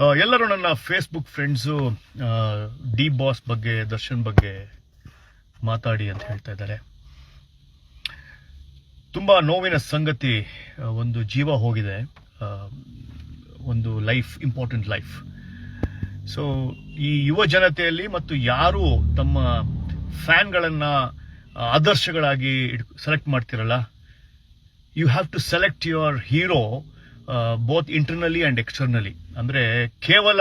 ಎಲ್ಲರೂ ನನ್ನ Facebook friends D boss ಬಗ್ಗೆ, ದರ್ಶನ್ ಬಗ್ಗೆ ಮಾತಾಡಿ ಅಂತ ಹೇಳ್ತಾ ಇದ್ದಾರೆ. ತುಂಬ ನೋವಿನ ಸಂಗತಿ ಒಂದು ಜೀವ ಹೋಗಿದೆ. ಒಂದು ಲೈಫ್ ಇಂಪಾರ್ಟೆಂಟ್ ಲೈಫ್ ಸೊ ಈ ಯುವ ಜನತೆಯಲ್ಲಿ ಮತ್ತು ಯಾರು ತಮ್ಮ ಫ್ಯಾನ್ಗಳನ್ನು ಆದರ್ಶಗಳಾಗಿ ಸೆಲೆಕ್ಟ್ ಮಾಡ್ತಿರಲ್ಲ you have to select your hero both internally and externally ಅಂದರೆ ಕೇವಲ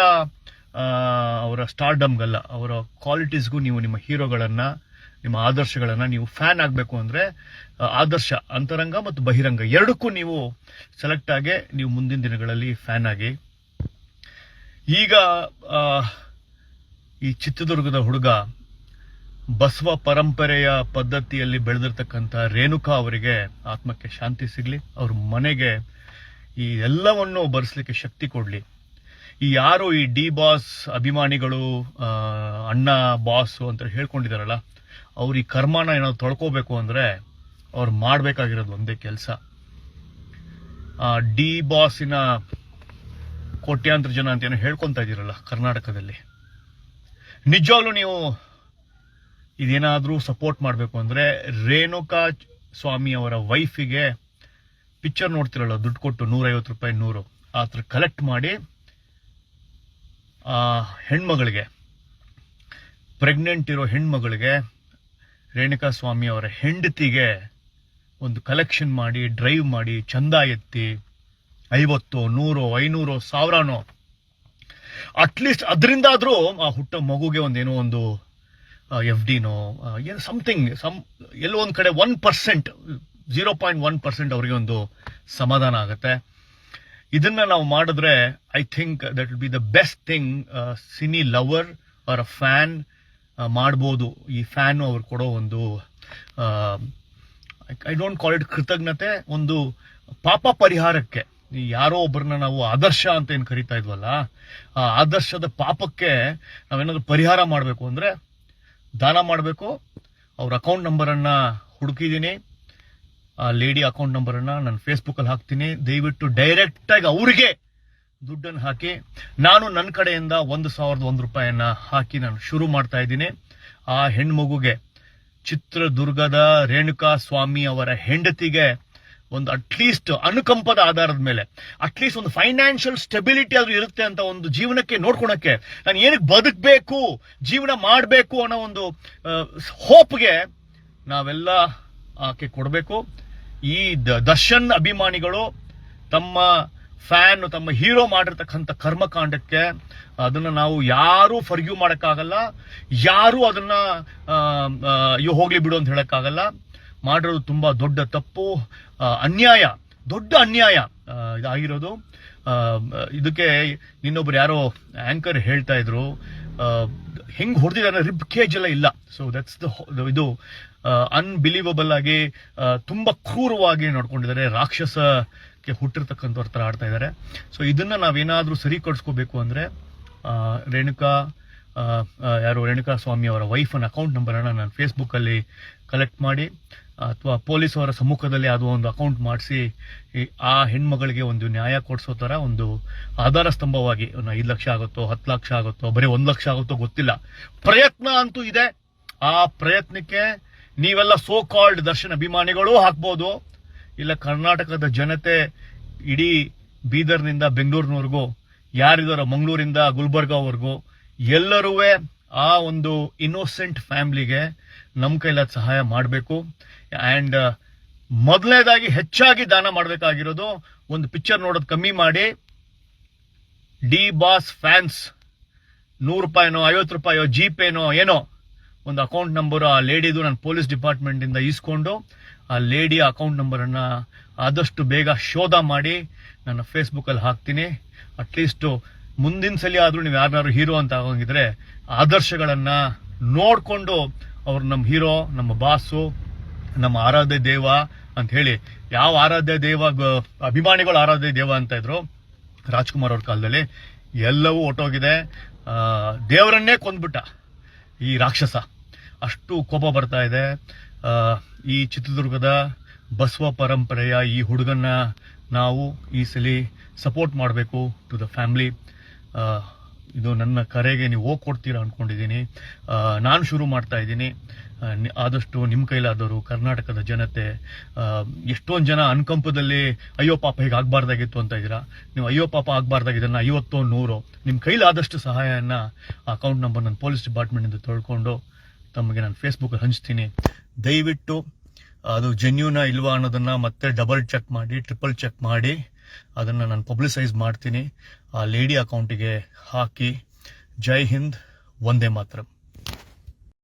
ಅವರ ಸ್ಟಾರ್ಡಮ್ಗಲ್ಲ ಅವರ ಕ್ವಾಲಿಟೀಸ್ಗೂ ನೀವು ನಿಮ್ಮ ಹೀರೋಗಳನ್ನು, ನಿಮ್ಮ ಆದರ್ಶಗಳನ್ನು ನೀವು ಫ್ಯಾನ್ ಆಗಬೇಕು ಅಂದರೆ ಆದರ್ಶ, ಅಂತರಂಗ ಮತ್ತು ಬಹಿರಂಗ ಎರಡಕ್ಕೂ ನೀವು ಸೆಲೆಕ್ಟ್ ಆಗಿ ನೀವು ಮುಂದಿನ ದಿನಗಳಲ್ಲಿ ಫ್ಯಾನ್ ಆಗಿ. ಈಗ ಈ ಚಿತ್ರದುರ್ಗದ ಹುಡುಗ ಬಸವ ಪರಂಪರೆಯ ಪದ್ಧತಿಯಲ್ಲಿ ಬೆಳೆದಿರ್ತಕ್ಕಂಥ ರೇಣುಕಾ ಅವರಿಗೆ ಆತ್ಮಕ್ಕೆ ಶಾಂತಿ ಸಿಗಲಿ. ಅವ್ರ ಮನೆಗೆ ಈ ಎಲ್ಲವನ್ನು ಬರೆಸ್ಲಿಕ್ಕೆ ಶಕ್ತಿ ಕೊಡಲಿ. ಈ ಯಾರು ಈ ಡಿ ಬಾಸ್ ಅಭಿಮಾನಿಗಳು ಅಣ್ಣ ಬಾಸು ಅಂತ ಹೇಳ್ಕೊಂಡಿದಾರಲ್ಲ, ಅವ್ರು ಈ ಕರ್ಮನ ಏನಾದ್ರು ತೊಳ್ಕೋಬೇಕು ಅಂದ್ರೆ ಅವ್ರು ಮಾಡಬೇಕಾಗಿರೋದು ಒಂದೇ ಕೆಲಸ. ಡಿ ಬಾಸಿನ ಕೋಟ್ಯಾಂತರ ಜನ ಅಂತ ಏನೋ ಹೇಳ್ಕೊತಾ ಇದ್ದೀರಲ್ಲ ಕರ್ನಾಟಕದಲ್ಲಿ. ನಿಜವಾಗ್ಲೂ ನೀವು ಇದೇನಾದರೂ ಸಪೋರ್ಟ್ ಮಾಡಬೇಕು ಅಂದ್ರೆ ರೇಣುಕಾ ಸ್ವಾಮಿ ಅವರ ವೈಫಿಗೆ ಪಿಕ್ಚರ್ ನೋಡ್ತಿರಲ್ಲ, ದುಡ್ಡು ಕೊಟ್ಟು ನೂರೈವತ್ತು ರೂಪಾಯಿ ನೂರು, ಆ ಥರ ಕಲೆಕ್ಟ್ ಮಾಡಿ, ಆ, ಹೆಣ್ಮಗಳಿಗೆ ಪ್ರೆಗ್ನೆಂಟ್ ಇರೋ ಹೆಣ್ಮಗಳಿಗೆ, ರೇಣುಕಾ ಸ್ವಾಮಿ ಅವರ ಹೆಂಡತಿಗೆ ಒಂದು ಕಲೆಕ್ಷನ್ ಮಾಡಿ ಡ್ರೈವ್ ಮಾಡಿ, ಚಂದ ಎತ್ತಿ, ಐವತ್ತು, ನೂರು, ಐನೂರು, ಸಾವಿರನೋ ಅಟ್ಲೀಸ್ಟ್ ಅದರಿಂದಾದರೂ ಆ ಹುಟ್ಟ ಮಗುಗೆ ಒಂದೇನೋ ಒಂದು ಎಫ್ ಡಿನೋ ಏನು ಸಮಥಿಂಗ್ ಸಮ್ ಎಲ್ಲೋ ಒಂದು ಕಡೆ one percent zero point one percent ಅವರಿಗೆ ಒಂದು ಸಮಾಧಾನ ಆಗುತ್ತೆ. ಇದನ್ನ ನಾವು ಮಾಡಿದ್ರೆ I think that will be the best thing cine lover ಅವರ ಫ್ಯಾನ್ ಮಾಡ್ಬೋದು. ಈ ಫ್ಯಾನು ಅವ್ರು ಕೊಡೋ ಒಂದು ಐ ಡೋಂಟ್ ಕಾಲ್ ಇಟ್ ಕೃತಜ್ಞತೆ, ಒಂದು ಪಾಪ ಪರಿಹಾರಕ್ಕೆ. ಯಾರೋ ಒಬ್ಬರನ್ನ ನಾವು ಆದರ್ಶ ಅಂತ ಏನು ಕರಿತಾ ಇದ್ವಲ್ಲ, ಆ ಆದರ್ಶದ ಪಾಪಕ್ಕೆ ನಾವೇನಾದರೂ ಪರಿಹಾರ ಮಾಡಬೇಕು ಅಂದ್ರೆ ದಾನ ಮಾಡಬೇಕು. ಅವ್ರ ಅಕೌಂಟ್ ನಂಬರನ್ನು ಹುಡುಕಿದ್ದೀನಿ. ಆ ಲೇಡಿ ಅಕೌಂಟ್ ನಂಬರನ್ನ ನಾನು ಫೇಸ್ಬುಕ್ಕಲ್ಲಿ ಹಾಕ್ತೀನಿ. ದಯವಿಟ್ಟು ಡೈರೆಕ್ಟ್ ಆಗಿ ಅವರಿಗೆ ದುಡ್ಡನ್ನು ಹಾಕಿ. ನಾನು ನನ್ನ ಕಡೆಯಿಂದ ಒಂದು ಸಾವಿರದ ಒಂದು ರೂಪಾಯಿಯನ್ನ ಹಾಕಿ ನಾನು ಶುರು ಮಾಡ್ತಾ ಇದ್ದೀನಿ. ಆ ಹೆಣ್ಮಗುಗೆ ಚಿತ್ರದುರ್ಗದ ರೇಣುಕಾ ಸ್ವಾಮಿ ಅವರ ಹೆಂಡತಿಗೆ ಒಂದು ಅಟ್ಲೀಸ್ಟ್ ಅನುಕಂಪದ ಆಧಾರದ ಮೇಲೆ ಅಟ್ಲೀಸ್ಟ್ ಒಂದು ಫೈನಾನ್ಷಿಯಲ್ ಸ್ಟೆಬಿಲಿಟಿ ಆದ್ರೂ ಇರುತ್ತೆ ಅಂತ ಒಂದು ಜೀವನಕ್ಕೆ ನೋಡ್ಕೊಳಕ್ಕೆ ನಾನು ಏನಕ್ಕೆ ಬದುಕಬೇಕು, ಜೀವನ ಮಾಡಬೇಕು ಅನ್ನೋ ಒಂದು ಹೋಪ್ಗೆ ನಾವೆಲ್ಲ ಆಕೆ ಕೊಡಬೇಕು. ಈ ದರ್ಶನ್ ಅಭಿಮಾನಿಗಳು ತಮ್ಮ ಫ್ಯಾನ್, ತಮ್ಮ ಹೀರೋ ಮಾಡಿರ್ತಕ್ಕಂಥ ಕರ್ಮಕಾಂಡಕ್ಕೆ, ಅದನ್ನ ನಾವು ಯಾರು ಫರ್ಗ್ಯೂ ಮಾಡೋಕ್ಕಾಗಲ್ಲ. ಯಾರು ಅದನ್ನ ಅಯ್ಯೋ, ಹೋಗ್ಲಿ ಬಿಡು ಅಂತ ಹೇಳೋಕ್ಕಾಗಲ್ಲ. ಮಾಡಿರೋದು ತುಂಬಾ ದೊಡ್ಡ ತಪ್ಪು ಅನ್ಯಾಯ, ದೊಡ್ಡ ಅನ್ಯಾಯ ಇದಾಗಿರೋದು. ಇದಕ್ಕೆ ಇನ್ನೊಬ್ರು ಯಾರೋ ಆಂಕರ್ ಹೇಳ್ತಾ ಇದ್ರು. ಹೆಂಗ್ ಹೊಡೆದಿದ್ದಾರೆ ರಿಬ್ ಕೇಜ್ ಎಲ್ಲ ಇಲ್ಲ. ಸೊ ದಟ್ಸ್ ದ ಇದು ಅನ್ಬಿಲೀವಬಲ್ ಆಗಿ ತುಂಬಾ ಕ್ರೂರವಾಗಿ ನೋಡ್ಕೊಂಡಿದ್ದಾರೆ. ರಾಕ್ಷಸಕ್ಕೆ ಹುಟ್ಟಿರ್ತಕ್ಕಂಥವ್ರ ಥರ ಆಡ್ತಾ ಇದ್ದಾರೆ. ಸೊ ಇದನ್ನು ನಾವೇನಾದರೂ ಸರಿಪಡಿಸ್ಕೋಬೇಕು ಅಂದ್ರೆ ರೇಣುಕಾ ಯಾರು ರೇಣುಕಾ ಸ್ವಾಮಿ ಅವರ ವೈಫನ್ ಅಕೌಂಟ್ ನಂಬರನ್ನು ನಾನು ಫೇಸ್ಬುಕ್ಕಲ್ಲಿ ಕಲೆಕ್ಟ್ ಮಾಡಿ, ಅಥವಾ ಪೊಲೀಸ್ ಅವರ ಸಮ್ಮುಖದಲ್ಲಿ ಅದು ಒಂದು ಅಕೌಂಟ್ ಮಾಡಿಸಿ ಆ ಹೆಣ್ಮಗಳಿಗೆ ಒಂದು ನ್ಯಾಯ ಕೊಡಿಸೋ ಥರ ಒಂದು ಆಧಾರ ಸ್ತಂಭವಾಗಿ ಒಂದು ಐದು ಲಕ್ಷ ಆಗುತ್ತೋ, ಹತ್ತು ಲಕ್ಷ ಆಗುತ್ತೋ, ಬರೀ ಒಂದು ಲಕ್ಷ ಆಗುತ್ತೋ ಗೊತ್ತಿಲ್ಲ. ಪ್ರಯತ್ನ ಅಂತೂ ಇದೆ. ಆ ಪ್ರಯತ್ನಕ್ಕೆ ನೀವೆಲ್ಲ ಸೋ ಕಾಲ್ಡ್ ದರ್ಶನ ಅಭಿಮಾನಿಗಳು ಹಾಕ್ಬೋದು ಇಲ್ಲ ಕರ್ನಾಟಕದ ಜನತೆ ಇಡೀ ಬೀದರ್ನಿಂದ ಬೆಂಗಳೂರಿನವರೆಗೂ, ಯಾರಿದಾರೋ ಮಂಗಳೂರಿಂದ ಗುಲ್ಬರ್ಗಾವರೆಗೂ ಎಲ್ಲರೂ ಆ ಒಂದು ಇನ್ನೋಸೆಂಟ್ ಫ್ಯಾಮ್ಲಿಗೆ ನಮ್ಮ ಕೈಲಾದ ಸಹಾಯ ಮಾಡಬೇಕು. ಆ್ಯಂಡ್ ಮೊದಲನೇದಾಗಿ ಹೆಚ್ಚಾಗಿ ದಾನ ಮಾಡಬೇಕಾಗಿರೋದು ಒಂದು ಪಿಕ್ಚರ್ ನೋಡೋದು ಕಮ್ಮಿ ಮಾಡಿ. ಡಿ ಬಾಸ್ ಫ್ಯಾನ್ಸ್ ನೂರು ರೂಪಾಯಿನೋ ಐವತ್ತು ರೂಪಾಯೋ ಜಿ ಪೇನೋ ಏನೋ ಒಂದು ಅಕೌಂಟ್ ನಂಬರ್ ಆ ಲೇಡಿದು ನಾನು ಪೊಲೀಸ್ ಡಿಪಾರ್ಟ್ಮೆಂಟಿಂದ ಈಸ್ಕೊಂಡು ಆ ಲೇಡಿ ಅಕೌಂಟ್ ನಂಬರನ್ನು ಆದಷ್ಟು ಬೇಗ ಶೋಧ ಮಾಡಿ. ನನ್ನ ಫೇಸ್ಬುಕ್ಕಲ್ಲಿ ಹಾಕ್ತೀನಿ. ಅಟ್ಲೀಸ್ಟು ಮುಂದಿನ ಸಲ ಆದರೂ ನೀವು ಯಾರನ್ನಾರು ಹೀರೋ ಅಂತ ಆಗೋಂಗಿದ್ರೆ ಆದರ್ಶಗಳನ್ನು ನೋಡಿಕೊಂಡು ಅವ್ರು ನಮ್ಮ ಹೀರೋ, ನಮ್ಮ ಬಾಸು, ನಮ್ಮ ಆರಾಧ್ಯ ದೇವ ಅಂತ ಹೇಳಿ, ಯಾವ ಆರಾಧ್ಯ ದೇವ ಅಭಿಮಾನಿಗಳು ಆರಾಧ್ಯ ದೇವ ಅಂತ ಇದ್ರು, ರಾಜ್ಕುಮಾರ್ ಅವ್ರ ಕಾಲದಲ್ಲಿ ಎಲ್ಲವೂ ಒಟ್ಟೋಗಿದೆ. ದೇವರನ್ನೇ ಕೊಂದ್ಬಿಟ್ಟ ಈ ರಾಕ್ಷಸ. ಅಷ್ಟು ಕೋಪ ಬರ್ತಾ ಇದೆ. ಈ ಚಿತ್ರದುರ್ಗದ ಬಸವ ಪರಂಪರೆಯ ಈ ಹುಡುಗನ್ನ ನಾವು ಈ ಸಲಿ ಸಪೋರ್ಟ್ ಮಾಡಬೇಕು ಟು ದ ಫ್ಯಾಮಿಲಿ ಇದು ನನ್ನ ಕರೆಗೆ ನೀವು ಹೋಗಿ ಕೊಡ್ತೀರಾ ಅಂದ್ಕೊಂಡಿದ್ದೀನಿ ನಾನು ಶುರು ಮಾಡ್ತಾ ಇದ್ದೀನಿ. ಆದಷ್ಟು ನಿಮ್ಮ ಕೈಲಾದವರು ಕರ್ನಾಟಕದ ಜನತೆ ಎಷ್ಟೊಂದು ಜನ ಅನುಕಂಪದಲ್ಲಿ ಅಯ್ಯೋ ಪಾಪ ಹೀಗೆ ಆಗಬಾರ್ದಾಗಿತ್ತು ಅಂತ ಇದ್ದೀರಾ? ನೀವು ಅಯ್ಯೋ ಪಾಪ ಆಗಬಾರ್ದಾಗಿದ್ದನ್ನ ಐವತ್ತೋ ನೂರು ನಿಮ್ಮ ಕೈಲಾದಷ್ಟು ಸಹಾಯವನ್ನು ಅಕೌಂಟ್ ನಂಬರ್ ನನ್ನ ಪೊಲೀಸ್ ಡಿಪಾರ್ಟ್ಮೆಂಟಿಂದ ತೊಳ್ಕೊಂಡು ತಮಗೆ ನಾನು ಫೇಸ್ಬುಕ್ಕಲ್ಲಿ ಹಂಚ್ತೀನಿ. ದಯವಿಟ್ಟು ಅದು ಜೆನ್ಯೂನ ಇಲ್ವಾ ಅನ್ನೋದನ್ನ ಮತ್ತೆ ಡಬಲ್ ಚೆಕ್ ಮಾಡಿ ಟ್ರಿಪಲ್ ಚೆಕ್ ಮಾಡಿ. ಅದನ್ನು ನಾನು ಪಬ್ಲಿಸೈಸ್ ಮಾಡ್ತೀನಿ. ಆ ಲೇಡಿ ಅಕೌಂಟಿಗೆ ಹಾಕಿ. ಜೈ ಹಿಂದ್ ಒಂದೇ ಮಾತ್ರ.